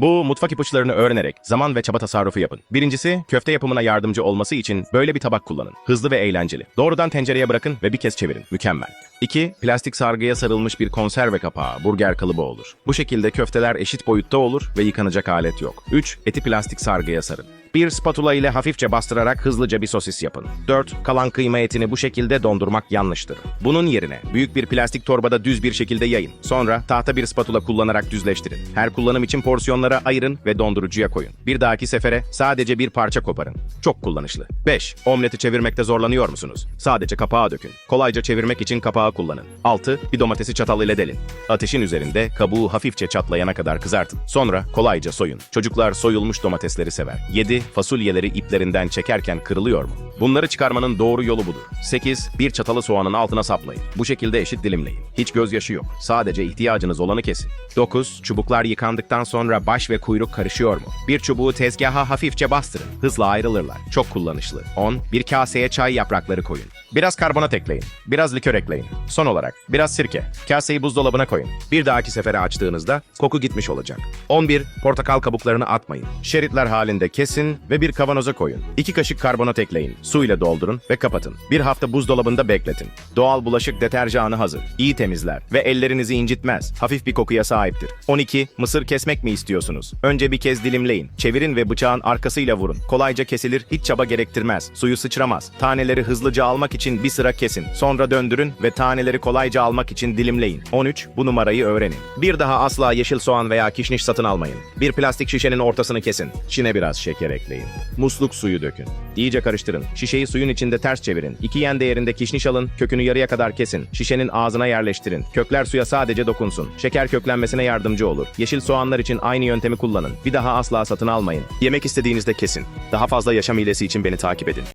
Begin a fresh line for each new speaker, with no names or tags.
Bu mutfak ipuçlarını öğrenerek zaman ve çaba tasarrufu yapın. Birincisi, köfte yapımına yardımcı olması için böyle bir tabak kullanın. Hızlı ve eğlenceli. Doğrudan tencereye bırakın ve bir kez çevirin. Mükemmel. 2. Plastik sargıya sarılmış bir konserve kapağı, burger kalıbı olur. Bu şekilde köfteler eşit boyutta olur ve yıkanacak alet yok. 3. Eti plastik sargıya sarın. Bir spatula ile hafifçe bastırarak hızlıca bir sosis yapın. 4. Kalan kıyma etini bu şekilde dondurmak yanlıştır. Bunun yerine büyük bir plastik torbada düz bir şekilde yayın. Sonra tahta bir spatula kullanarak düzleştirin. Her kullanım için porsiyonlara ayırın ve dondurucuya koyun. Bir dahaki sefere sadece bir parça koparın. Çok kullanışlı. 5. Omleti çevirmekte zorlanıyor musunuz? Sadece kapağı dökün. Kolayca çevirmek için kapağı kullanın. 6. Bir domatesi çatal ile delin. Ateşin üzerinde kabuğu hafifçe çatlayana kadar kızartın. Sonra kolayca soyun. Çocuklar soyulmuş domatesleri sever. 7. Fasulyeleri iplerinden çekerken kırılıyor mu? Bunları çıkarmanın doğru yolu budur. 8. Bir çatalı soğanın altına saplayın. Bu şekilde eşit dilimleyin. Hiç gözyaşı yok. Sadece ihtiyacınız olanı kesin. 9. Çubuklar yıkandıktan sonra baş ve kuyruk karışıyor mu? Bir çubuğu tezgaha hafifçe bastırın. Hızla ayrılırlar. Çok kullanışlı. 10. Bir kaseye çay yaprakları koyun. Biraz karbonat ekleyin. Biraz likör ekleyin. Son olarak biraz sirke. Kaseyi buzdolabına koyun. Bir dahaki sefere açtığınızda koku gitmiş olacak. 11. Portakal kabuklarını atmayın. Şeritler halinde kesin ve bir kavanoza koyun. 2 kaşık karbonat ekleyin. Su ile doldurun ve kapatın. Bir hafta buzdolabında bekletin. Doğal bulaşık deterjanı hazır. İyi temizler ve ellerinizi incitmez. Hafif bir kokuya sahiptir. 12. Mısır kesmek mi istiyorsunuz? Önce bir kez dilimleyin. Çevirin ve bıçağın arkasıyla vurun. Kolayca kesilir, hiç çaba gerektirmez. Suyu sıçramaz. Taneleri hızlıca almak için bir sıra kesin. Sonra döndürün ve taneleri kolayca almak için dilimleyin. 13. Bu numarayı öğrenin. Bir daha asla yeşil soğan veya kişniş satın almayın. Bir plastik şişenin ortasını kesin. İçine biraz şeker ekleyin. Musluk suyu dökün. İyice karıştırın. Şişeyi suyun içinde ters çevirin. İki yen değerinde kişniş alın, kökünü yarıya kadar kesin. Şişenin ağzına yerleştirin. Kökler suya sadece dokunsun. Şeker köklenmesine yardımcı olur. Yeşil soğanlar için aynı yöntemi kullanın. Bir daha asla satın almayın. Yemek istediğinizde kesin. Daha fazla yaşam hilesi için beni takip edin.